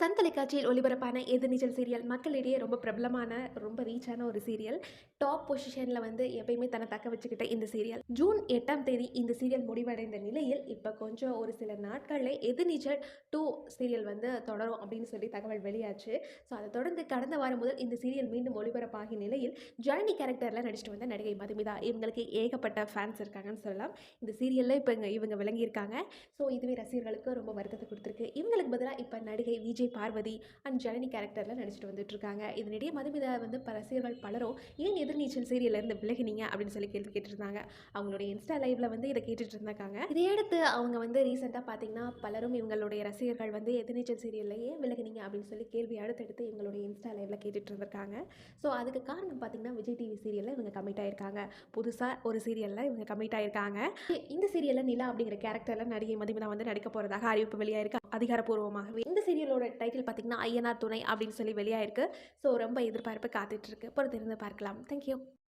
Sun தொலைக்காட்சியில் ஒளிபரப்பான எதிர்நீச்சல் serial மக்களிடையே ரொம்ப பிரபலமான ரொம்ப ரீச்சான ஒரு சீரியல் டாப் பொசிஷனில் வந்து எப்பயுமே தன்னை தக்க வச்சுக்கிட்ட இந்த சீரியல் ஜூன் எட்டாம் தேதி இந்த சீரியல் முடிவடைந்த நிலையில் இப்போ கொஞ்சம் ஒரு சில நாட்களில் எதிர்நீச்சல் டூ சீரியல் வந்து தொடரும் அப்படின்னு சொல்லி தகவல் வெளியாச்சு. ஸோ அதை தொடர்ந்து கடந்த வாரம் முதல் இந்த சீரியல் மீண்டும் ஒளிபரப்பாகிய நிலையில் ஜனனி கேரக்டரில் நடிச்சிட்டு வந்த நடிகை மதுமிதா இவங்களுக்கு ஏகப்பட்ட ஃபேன்ஸ் இருக்காங்கன்னு சொல்லலாம். இந்த சீரியலில் இப்போ இங்கே இவங்க விளங்கியிருக்காங்க. ஸோ இதுவே ரசிகர்களுக்கு ரொம்ப வருத்தத்தை கொடுத்துருக்கு. இவங்களுக்கு பதிலாக இப்போ நடிகை விஜய் பார்வதி அண்ட் ஜனனி கேரக்டரில் நடிச்சிட்டு வந்துட்டுருக்காங்க. இதனிடையே மதுமிதா வந்து ரசிகர்கள் பலரும் ஏன் எதிர்நீச்சல் சீரியல்லேருந்து விலகினீங்க அப்படின்னு சொல்லி கேள்வி கேட்டிருந்தாங்க. அவங்களுடைய இன்ஸ்டா லைவ்ல வந்து இதை கேட்டுட்டு இருந்தாங்க இதையடுத்து அவங்க வந்து ரீசெண்டாக பார்த்தீங்கன்னா பலரும் இவங்களுடைய ரசிகர்கள் வந்து எதிர்நீச்சல் சீரியல்ல ஏன் விலகினீங்க அப்படின்னு சொல்லி கேள்வி அடுத்தடுத்து இவங்களுடைய இன்ஸ்டா லைவ்ல கேட்டுட்டு இருந்திருக்காங்க. ஸோ அதுக்கு காரணம் பார்த்தீங்கன்னா விஜய் டிவி சீரியலில் இவங்க கமிட் ஆயிருக்காங்க. புதுசாக ஒரு சீரியலில் இவங்க கமிட் ஆயிருக்காங்க. இந்த சீரியலில் நிலா அப்படிங்கிற கேரக்டரில் நடிகை மதிமிதா வந்து நடிக்க போகிறதாக அறிவிப்பு வெளியாயிருக்கு. அதிகாரப்பூர்வமாகவே இந்த சீரியலோட டைட்டில் பார்த்திங்கன்னா ஐயனார் துணை அப்படின்னு சொல்லி வெளியாயிருக்கு. ஸோ ரொம்ப எதிர்பார்ப்பு காத்துட்டு இருக்கு. பொறுத்திருந்து பார்க்கலாம். தேங்க்யூ